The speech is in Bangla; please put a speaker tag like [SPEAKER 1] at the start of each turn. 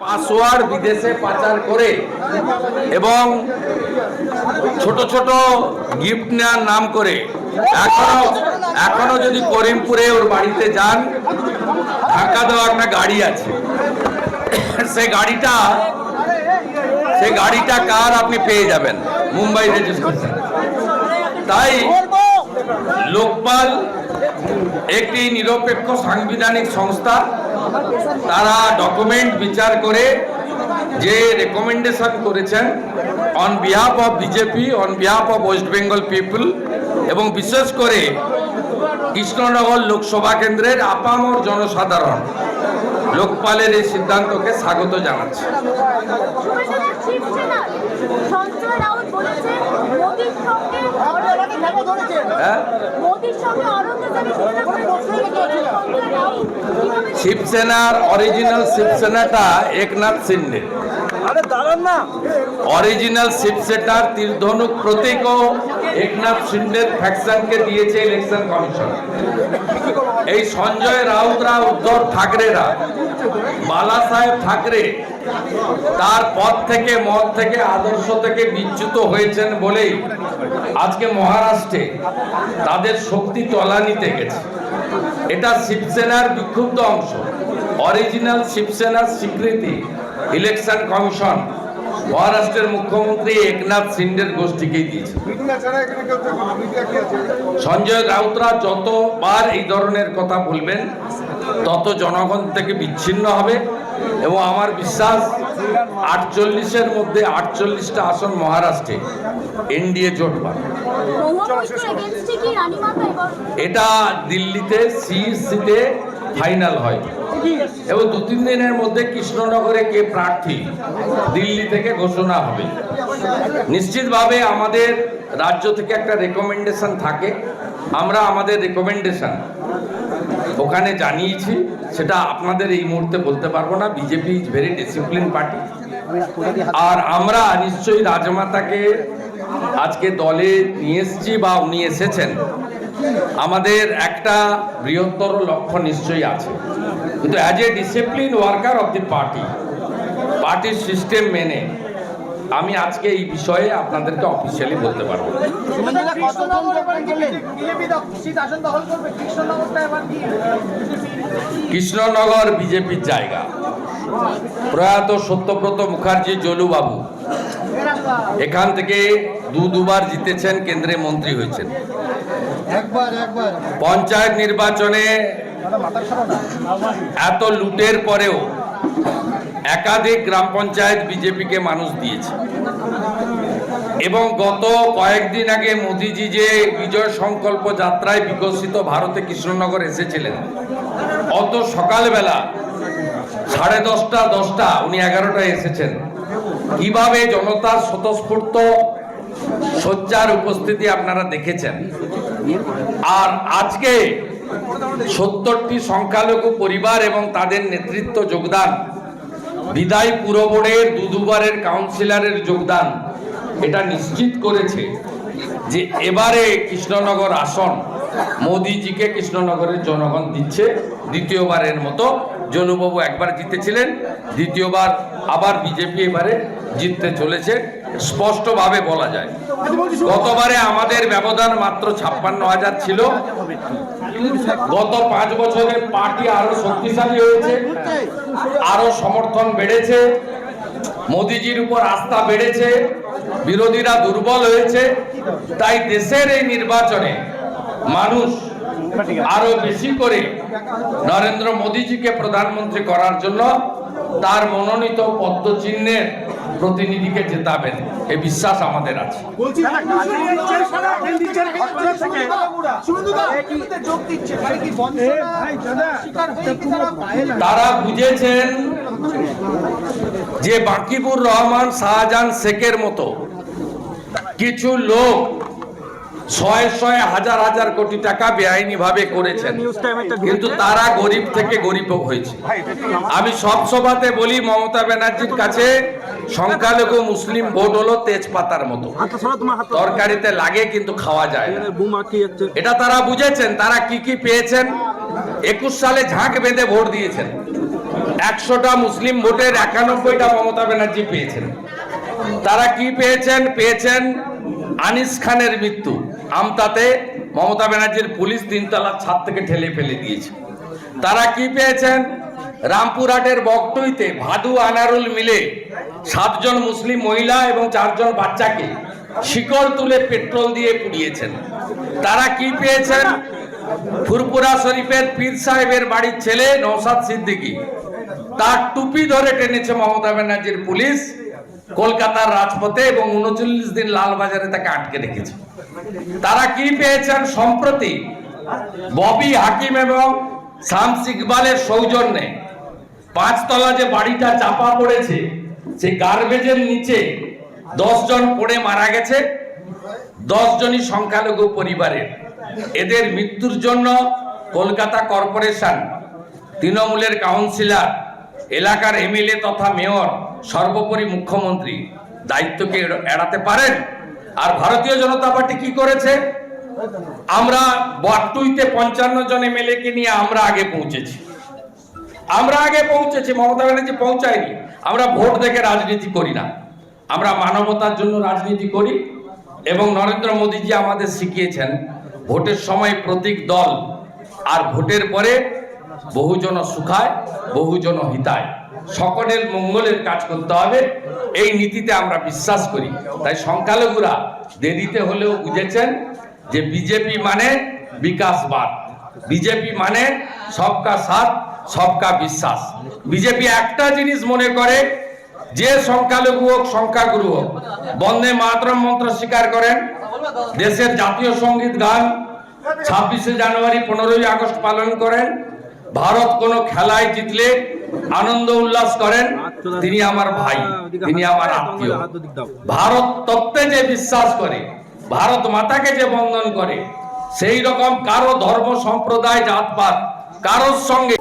[SPEAKER 1] পাসওয়ার্ড বিদেশে পাচার করে এবং ছোট ছোট গিফট নেওয়ার নাম করে। এখনও এখনও যদি করিমপুরে ওর বাড়িতে যান ঢাকা দেওয়া একটা গাড়ি আছে। সে গাড়িটা সে গাড়িটা কার আপনি পেয়ে যাবেন? মুম্বাই রেজিস্ট্রেশন তাই লোকপাল একটি নিরপেক্ষ সাংবিধানিক সংস্থা। তারা ডকুমেন্ট বিচার করে যে রেকমেন্ডেশন করেছেন on behalf of BJP on behalf of West Bengal people এবং বিশেষ করে কৃষ্ণনগর লোকসভা কেন্দ্রের আপামর জনসাধারণ, লোকপালের এই সিদ্ধান্তকে স্বাগত জানাচ্ছে।
[SPEAKER 2] শিবসেনার
[SPEAKER 1] হ্যাঁ? শিবসেনার অরিজিনাল শিবসেনাটা একনাথ সিন্ডে। অরিজিনাল শিবসেনার তীর্ধনুক প্রতীকও একনাথ সিন্ডের ফ্যাকশনকে দিয়েছে ইলেকশন কমিশন এই সঞ্জয় রাউতরা, উদ্ধব ঠাকরেরা, বালা সাহেব ঠাকরে, তার পথ থেকে, মত থেকে, আদর্শ থেকে বিচ্যুত হয়েছেন বলেই আজকে মহারাষ্ট্রে তাদের শক্তি তলানিতে গেছে। এটা শিবসেনার বিক্ষুব্ধ অংশ অরিজিনাল শিবসেনার স্বীকৃতি ইলেকশন কমিশন মহারাষ্ট্রের মুখ্যমন্ত্রী একনাথ সিন্ডের গোষ্ঠীকেই দিয়েছে। সঞ্জয় রাউতরা যতবার এই ধরনের কথা বলবেন তত জনগণ থেকে বিচ্ছিন্ন হবে এবং আমার বিশ্বাস আটচল্লিশের মধ্যে আটচল্লিশটা আসন মহারাষ্ট্রে এনডিএ জোট পাবে। এটা দিল্লিতে সিইসিতে ফাইনাল হয়। এবং দু তিন দিনের মধ্যে কৃষ্ণনগরে কে প্রার্থী দিল্লি থেকে ঘোষণা হবে। নিশ্চিতভাবে আমাদের রাজ্য থেকে একটা রেকমেন্ডেশন থাকে। আমরা আমাদের রেকমেন্ডেশন ওখানে জানিয়েছি। সেটা আপনাদের এই মুহূর্তে বলতে পারব না। BJP is very discipline party আর আমরা নিশ্চয়ই রাজমাতাকে আজকে দলে নিয়ে এসেছি বা উনি এসেছেন। আমাদের একটা বৃহত্তর লক্ষ্য নিশ্চয়ই আছে। কিন্তু as a discipline worker of the party পার্টির সিস্টেম মেনে আমি আজকে এই বিষয়ে আপনাদেরকে অফিসিয়ালি বলতে পারব।
[SPEAKER 3] কৃষ্ণনগর
[SPEAKER 1] বিজেপির জায়গা। প্রয়াত সত্যব্রত মুখার্জি জলুবাবু। এখান থেকে দু দুবার জিতেছেন কেন্দ্রে মন্ত্রী হয়েছেন। পঞ্চায়েত নির্বাচনে এত লুটের পরেও একাধিক গ্রাম পঞ্চায়েত বিজেপিকে মানুষ দিয়েছে। এবং গত কয়েকদিন আগে মোদিজি যে বিজয় সংকল্প যাত্রায় বিকশিত ভারতে কৃষ্ণনগর এসেছিলেন, অত সকালবেলা সাড়ে দশটা দশটা, উনি এগারোটায় এসেছেন। কীভাবে জনতার স্বতঃস্ফূর্ত সজ্জার উপস্থিতি আপনারা দেখেছেন? আর আজকে সত্তরটি সংখ্যালঘু পরিবার এবং তাদের নেতৃত্ব যোগদান। বিদায় পুর বোর্ডের দু দুবারের কাউন্সিলরের যোগদান। এটা নিশ্চিত করেছে যে এবারে কৃষ্ণনগর আসন মোদিজিকে কৃষ্ণনগরের জনগণ দিচ্ছে। দ্বিতীয়বারের মতো জনুবাবু একবার জিতেছিলেন, দ্বিতীয়বার আবার বিজেপি এবারে জিততে চলেছে। স্পষ্টভাবে বলা যায়। গতবারে আমাদের ব্যবধান মাত্র ছাপ্পান্ন হাজার ছিল। গত পাঁচ বছরে পার্টি আরও শক্তিশালী হয়েছে, আরও সমর্থন বেড়েছে, মোদিজির উপর আস্থা বেড়েছে, বিরোধীরা দুর্বল হয়েছে। তাই দেশের এই নির্বাচনে মানুষ আরও বেশি করে নরেন্দ্র মোদিজিকে প্রধানমন্ত্রী করার জন্য তার মনোনীত পদ্মচিহ্নের প্রতিনিধিকে জেতাবেন এ বিশ্বাস আমাদের আছে।
[SPEAKER 3] তারা
[SPEAKER 1] বুঝেছেন যে বাকিবুর রহমান শাহজাহান শেখের মতো কিছু লোক শয়ে শয়ে হাজার হাজার কোটি টাকা বেআইনি ভাবে করেছেন কিন্তু তারা গরিব থেকে গরিব হয়েছে। আমি সব সভাতে বলি মমতা ব্যানার্জির কাছে সংখ্যালঘু মুসলিম ভোট হলো তেজপাতার মতো। তরকারিতে লাগে কিন্তু খাওয়া যায় এটা তারা বুঝেছেন তারা কি কি পেয়েছেন? একুশ সালে ঝাঁক বেঁধে ভোট দিয়েছেন। একশোটা মুসলিম ভোটের একানব্বইটা মমতা ব্যানার্জি পেয়েছেন। তারা কি পেয়েছেন? পেয়েছেন আনিস খানের মৃত্যু। আমতাতে মমতা ব্যানার্জির পুলিশ তিনতলার ছাদ থেকে ঠেলে ফেলে দিয়েছে। তারা কি পেয়েছেন? রামপুরহাটের বগটুইতে ভাদু আনারুল মিলে সাতজন মুসলিম মহিলা এবং চারজন বাচ্চাকে শিকল তুলে পেট্রোল দিয়ে পুড়িয়েছেন। তারা কি পেয়েছেন? ফুরপুরা শরীফের পীর সাহেবের বাড়ির ছেলে নৌসাদ সিদ্দিকী। তার টুপি ধরে টেনেছে মমতা ব্যানার্জির পুলিশ। কলকাতার রাজপথে এবং উনচল্লিশ দিন লালবাজারে তাকে আটকে রেখেছে। তারা কি পেয়েছেন সম্প্রতি? ববি হাকিম এবং শামস ইকবালের সৌজন্যে। পাঁচতলা যে বাড়িটা চাপা পড়েছে, সেই গার্বেজের নিচে জন পড়ে মারা গেছে। দশ জনই সংখ্যালঘু পরিবারের। এদের মৃত্যুর জন্য কলকাতা কর্পোরেশন, তৃণমূলের কাউন্সিলর, এলাকার এমএলএ তথা মেয়র, সর্বোপরি মুখ্যমন্ত্রী দায়িত্বকে এড়াতে পারেন? আর ভারতীয় জনতা পার্টি কি করেছে? আমরা বাট্টুইতে পঞ্চান্ন জন এমএলএ কে নিয়ে আমরা আগে পৌঁছেছি। আমরা আগে পৌঁছেছি, মমতা ব্যানার্জি পৌঁছায়নি। আমরা ভোট দেখে রাজনীতি করি না। আমরা মানবতার জন্য রাজনীতি করি এবং নরেন্দ্র মোদীজি আমাদের শিখিয়েছেন, ভোটের সময় প্রতীক দল আর ভোটের পরে বহুজন সুখায়, বহুজন হিতায়। সকলের মঙ্গলের কাজ করতে হবে। এই নীতিতে আমরা বিশ্বাস করি। তাই সংখ্যালঘুরা দেরিতে হলেও বুঝেছেন যে বিজেপি মানে বিকাশবাদ। বিজেপি মানে সবকা সাথ, সবকা বিশ্বাস। বিজেপি একটা জিনিস মনে করে, যে সংখ্যালঘু হোক, সংখ্যাগুরু হোক, বন্দে মাতরম মন্ত্র স্বীকার করেন, দেশের জাতীয় সংগীত গান ছাব্বিশে জানুয়ারি পনেরোই আগস্ট পালন করেন, ভারত কোনো খেলায় জিতলে আনন্দ উল্লাস করেন তিনি আমার ভাই তিনি আমার আত্মীয়। ভারত তত্ত্বে যে বিশ্বাস করে ভারত মাতাকে যে বন্ধন করে সেই রকম কারও ধর্ম সম্প্রদায় জাতপাত কারোর সঙ্গে